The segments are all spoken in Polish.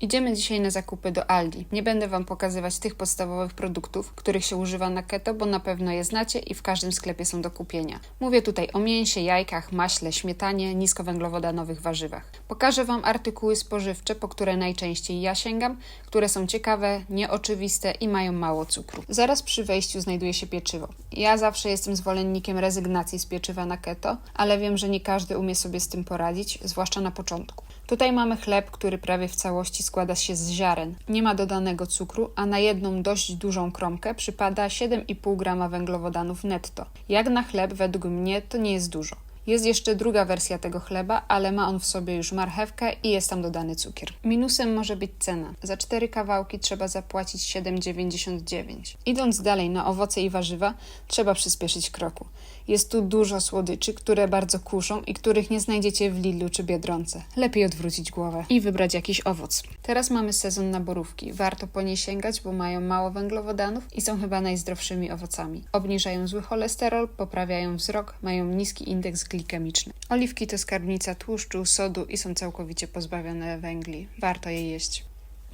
Idziemy dzisiaj na zakupy do Aldi. Nie będę Wam pokazywać tych podstawowych produktów, których się używa na keto, bo na pewno je znacie i w każdym sklepie są do kupienia. Mówię tutaj o mięsie, jajkach, maśle, śmietanie, niskowęglowodanowych warzywach. Pokażę Wam artykuły spożywcze, po które najczęściej ja sięgam, które są ciekawe, nieoczywiste i mają mało cukru. Zaraz przy wejściu znajduje się pieczywo. Ja zawsze jestem zwolennikiem rezygnacji z pieczywa na keto, ale wiem, że nie każdy umie sobie z tym poradzić, zwłaszcza na początku. Tutaj mamy chleb, który prawie w całości składa się z ziaren. Nie ma dodanego cukru, a na jedną dość dużą kromkę przypada 7,5 grama węglowodanów netto. Jak na chleb, według mnie to nie jest dużo. Jest jeszcze druga wersja tego chleba, ale ma on w sobie już marchewkę i jest tam dodany cukier. Minusem może być cena. Za cztery kawałki trzeba zapłacić 7,99. Idąc dalej na owoce i warzywa, trzeba przyspieszyć kroku. Jest tu dużo słodyczy, które bardzo kuszą i których nie znajdziecie w Lidlu czy Biedronce. Lepiej odwrócić głowę i wybrać jakiś owoc. Teraz mamy sezon na borówki. Warto po nie sięgać, bo mają mało węglowodanów i są chyba najzdrowszymi owocami. Obniżają zły cholesterol, poprawiają wzrok, mają niski indeks Oliwki to skarbnica tłuszczu, sodu i są całkowicie pozbawione węgli. Warto je jeść.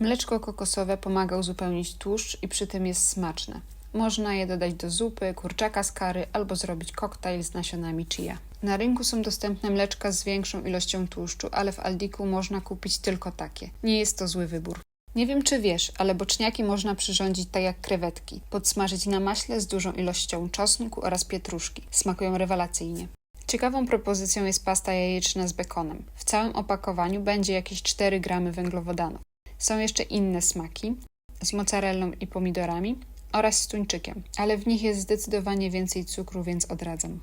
Mleczko kokosowe pomaga uzupełnić tłuszcz i przy tym jest smaczne. Można je dodać do zupy, kurczaka z kary albo zrobić koktajl z nasionami chia. Na rynku są dostępne mleczka z większą ilością tłuszczu, ale w Aldiku można kupić tylko takie. Nie jest to zły wybór. Nie wiem czy wiesz, ale boczniaki można przyrządzić tak jak krewetki. Podsmażyć na maśle z dużą ilością czosnku oraz pietruszki. Smakują rewelacyjnie. Ciekawą propozycją jest pasta jajeczna z bekonem. W całym opakowaniu będzie jakieś 4 gramy węglowodanów. Są jeszcze inne smaki z mozzarellą i pomidorami oraz z tuńczykiem, ale w nich jest zdecydowanie więcej cukru, więc odradzam.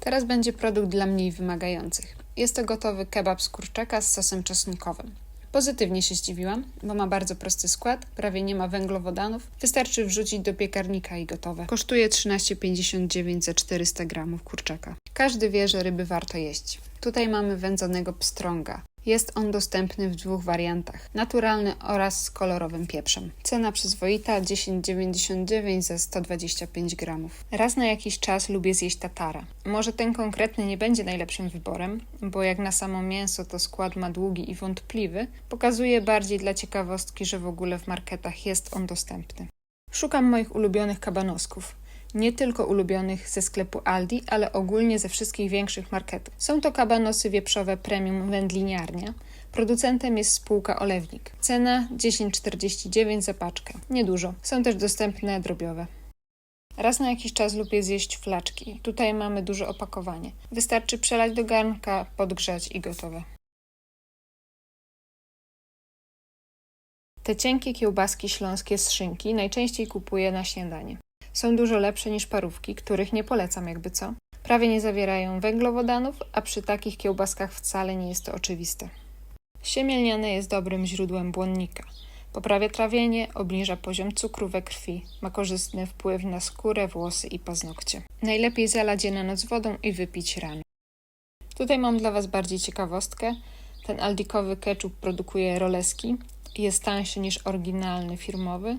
Teraz będzie produkt dla mniej wymagających. Jest to gotowy kebab z kurczaka z sosem czosnkowym. Pozytywnie się zdziwiłam, bo ma bardzo prosty skład, prawie nie ma węglowodanów, wystarczy wrzucić do piekarnika i gotowe. Kosztuje 13,59 za 400 gramów kurczaka. Każdy wie, że ryby warto jeść. Tutaj mamy wędzonego pstrąga. Jest on dostępny w dwóch wariantach: naturalny oraz z kolorowym pieprzem. Cena przyzwoita 10,99 za 125 gramów. Raz na jakiś czas lubię zjeść tatara. Może ten konkretny nie będzie najlepszym wyborem, bo jak na samo mięso to skład ma długi i wątpliwy, pokazuje bardziej dla ciekawostki, że w ogóle w marketach jest on dostępny. Szukam moich ulubionych kabanosków nie tylko ulubionych ze sklepu Aldi, ale ogólnie ze wszystkich większych marketów. Są to kabanosy wieprzowe premium wędliniarnia. Producentem jest spółka Olewnik. Cena 10,49 za paczkę. Niedużo. Są też dostępne drobiowe. Raz na jakiś czas lubię zjeść flaczki. Tutaj mamy duże opakowanie. Wystarczy przelać do garnka, podgrzać i gotowe. Te cienkie kiełbaski śląskie z szynki najczęściej kupuję na śniadanie są dużo lepsze niż parówki, których nie polecam jakby co. Prawie nie zawierają węglowodanów, a przy takich kiełbaskach wcale nie jest to oczywiste. Siemielniane jest dobrym źródłem błonnika. Poprawia trawienie, obniża poziom cukru we krwi, ma korzystny wpływ na skórę, włosy i paznokcie. Najlepiej zalać je na noc wodą i wypić rano. Tutaj mam dla Was bardziej ciekawostkę. Ten aldikowy ketchup produkuje roleski jest tańszy niż oryginalny firmowy.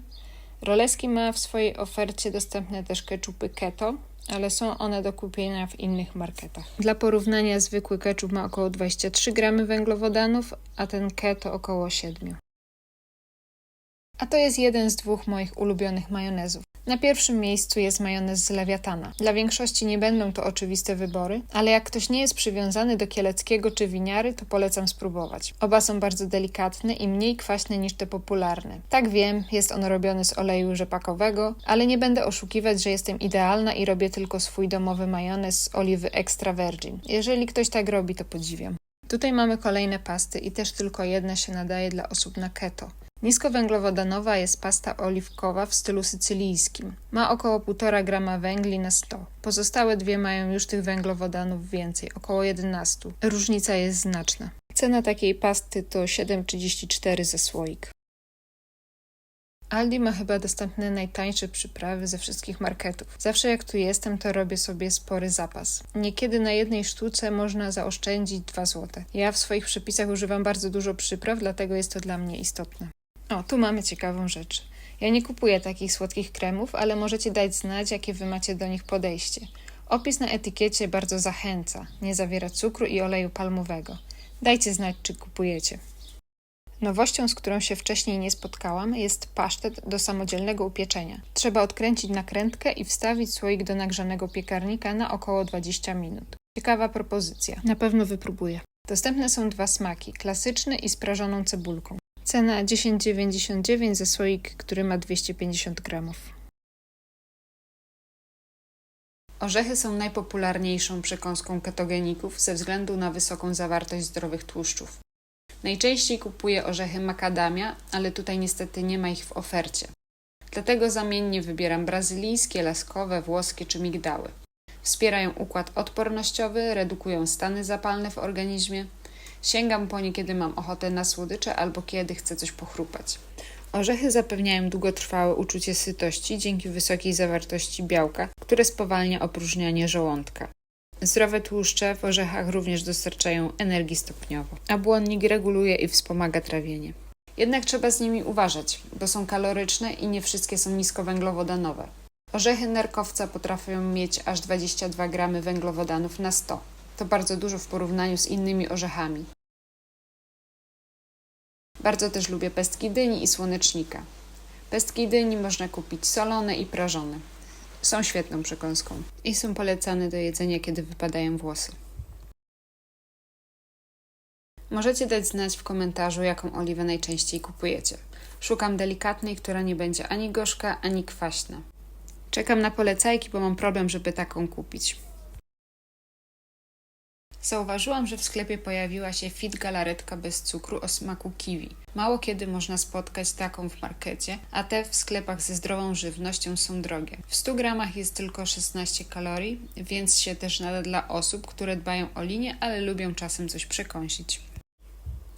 Roleski ma w swojej ofercie dostępne też keczupy keto, ale są one do kupienia w innych marketach. Dla porównania zwykły keczup ma około 23 gramy węglowodanów, a ten keto około 7. A to jest jeden z dwóch moich ulubionych majonezów. Na pierwszym miejscu jest majonez z lewiatana. Dla większości nie będą to oczywiste wybory, ale jak ktoś nie jest przywiązany do kieleckiego czy winiary, to polecam spróbować. Oba są bardzo delikatne i mniej kwaśne niż te popularne. Tak wiem, jest on robiony z oleju rzepakowego, ale nie będę oszukiwać, że jestem idealna i robię tylko swój domowy majonez z oliwy extra virgin. Jeżeli ktoś tak robi, to podziwiam. Tutaj mamy kolejne pasty i też tylko jedna się nadaje dla osób na keto. Niskowęglowodanowa jest pasta oliwkowa w stylu sycylijskim. Ma około 1,5 grama węgli na 100. Pozostałe dwie mają już tych węglowodanów więcej, około 11. Różnica jest znaczna. Cena takiej pasty to 7,34 za słoik. Aldi ma chyba dostępne najtańsze przyprawy ze wszystkich marketów. Zawsze jak tu jestem, to robię sobie spory zapas. Niekiedy na jednej sztuce można zaoszczędzić 2 zł. Ja w swoich przepisach używam bardzo dużo przypraw, dlatego jest to dla mnie istotne. O, tu mamy ciekawą rzecz. Ja nie kupuję takich słodkich kremów, ale możecie dać znać, jakie wy macie do nich podejście. Opis na etykiecie bardzo zachęca. Nie zawiera cukru i oleju palmowego. Dajcie znać, czy kupujecie. Nowością, z którą się wcześniej nie spotkałam, jest pasztet do samodzielnego upieczenia. Trzeba odkręcić nakrętkę i wstawić słoik do nagrzanego piekarnika na około 20 minut. Ciekawa propozycja. Na pewno wypróbuję. Dostępne są dwa smaki: klasyczny i z prażoną cebulką. Cena 10,99 za słoik, który ma 250 gramów. Orzechy są najpopularniejszą przekąską ketogeników ze względu na wysoką zawartość zdrowych tłuszczów. Najczęściej kupuję orzechy makadamia, ale tutaj niestety nie ma ich w ofercie. Dlatego zamiennie wybieram brazylijskie, laskowe, włoskie czy migdały. Wspierają układ odpornościowy, redukują stany zapalne w organizmie. Sięgam po nie, kiedy mam ochotę na słodycze albo kiedy chcę coś pochrupać. Orzechy zapewniają długotrwałe uczucie sytości dzięki wysokiej zawartości białka, które spowalnia opróżnianie żołądka. Zdrowe tłuszcze w orzechach również dostarczają energii stopniowo, a błonnik reguluje i wspomaga trawienie. Jednak trzeba z nimi uważać, bo są kaloryczne i nie wszystkie są niskowęglowodanowe. Orzechy nerkowca potrafią mieć aż 22 gramy węglowodanów na 100. To bardzo dużo w porównaniu z innymi orzechami. Bardzo też lubię pestki dyni i słonecznika. Pestki dyni można kupić solone i prażone. Są świetną przekąską i są polecane do jedzenia, kiedy wypadają włosy. Możecie dać znać w komentarzu, jaką oliwę najczęściej kupujecie. Szukam delikatnej, która nie będzie ani gorzka, ani kwaśna. Czekam na polecajki, bo mam problem, żeby taką kupić. Zauważyłam, że w sklepie pojawiła się fit galaretka bez cukru o smaku kiwi. Mało kiedy można spotkać taką w markecie, a te w sklepach ze zdrową żywnością są drogie. W 100 gramach jest tylko 16 kalorii, więc się też nada dla osób, które dbają o linię, ale lubią czasem coś przekąsić.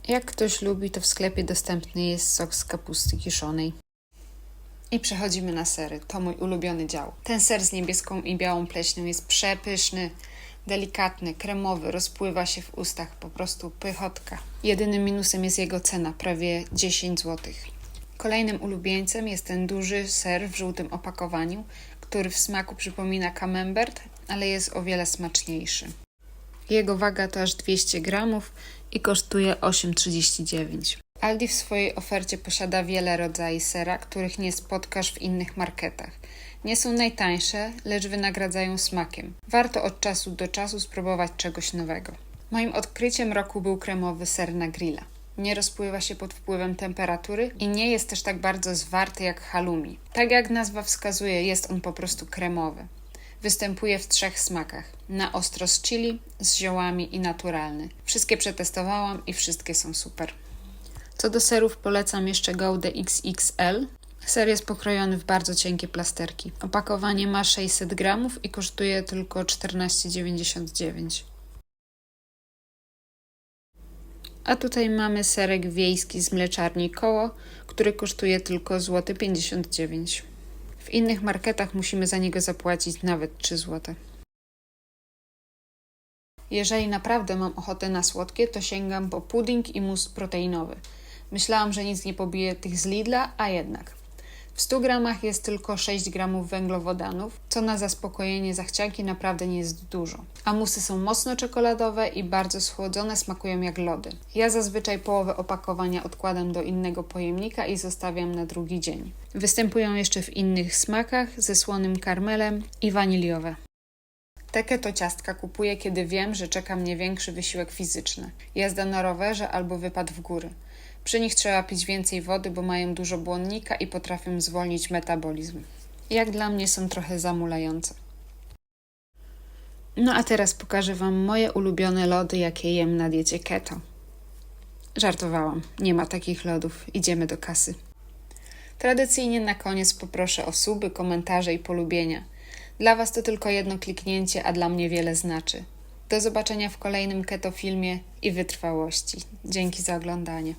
Jak ktoś lubi, to w sklepie dostępny jest sok z kapusty kiszonej. I przechodzimy na sery. To mój ulubiony dział. Ten ser z niebieską i białą pleśnią jest przepyszny, delikatny, kremowy, rozpływa się w ustach, po prostu pychotka. Jedynym minusem jest jego cena, prawie 10 zł. Kolejnym ulubieńcem jest ten duży ser w żółtym opakowaniu, który w smaku przypomina camembert, ale jest o wiele smaczniejszy. Jego waga to aż 200 gramów i kosztuje 8,39. Aldi w swojej ofercie posiada wiele rodzajów sera, których nie spotkasz w innych marketach. Nie są najtańsze, lecz wynagradzają smakiem. Warto od czasu do czasu spróbować czegoś nowego. Moim odkryciem roku był kremowy ser na grilla. Nie rozpływa się pod wpływem temperatury i nie jest też tak bardzo zwarty jak halloumi. Tak jak nazwa wskazuje, jest on po prostu kremowy. Występuje w trzech smakach: na ostro z chili, z ziołami i naturalny. Wszystkie przetestowałam i wszystkie są super. Co do serów polecam jeszcze Goudę XXL. Ser jest pokrojony w bardzo cienkie plasterki. Opakowanie ma 600 gramów i kosztuje tylko 14,99. A tutaj mamy serek wiejski z mleczarni Koło, który kosztuje tylko złoty 59 zł. W innych marketach musimy za niego zapłacić nawet 3 zł. Jeżeli naprawdę mam ochotę na słodkie, to sięgam po pudding i mus proteinowy. Myślałam, że nic nie pobije tych z Lidla, a jednak. W 100 gramach jest tylko 6 gramów węglowodanów, co na zaspokojenie zachcianki naprawdę nie jest dużo. A są mocno czekoladowe i bardzo schłodzone, smakują jak lody. Ja zazwyczaj połowę opakowania odkładam do innego pojemnika i zostawiam na drugi dzień. Występują jeszcze w innych smakach ze słonym karmelem i waniliowe. Te keto ciastka kupuję, kiedy wiem, że czeka mnie większy wysiłek fizyczny. Jazda na rowerze albo wypad w góry. Przy nich trzeba pić więcej wody, bo mają dużo błonnika i potrafią zwolnić metabolizm. Jak dla mnie są trochę zamulające. No a teraz pokażę Wam moje ulubione lody, jakie jem na diecie keto. Żartowałam, nie ma takich lodów, idziemy do kasy. Tradycyjnie na koniec poproszę o suby, komentarze i polubienia. Dla Was to tylko jedno kliknięcie, a dla mnie wiele znaczy. Do zobaczenia w kolejnym keto filmie i wytrwałości. Dzięki za oglądanie.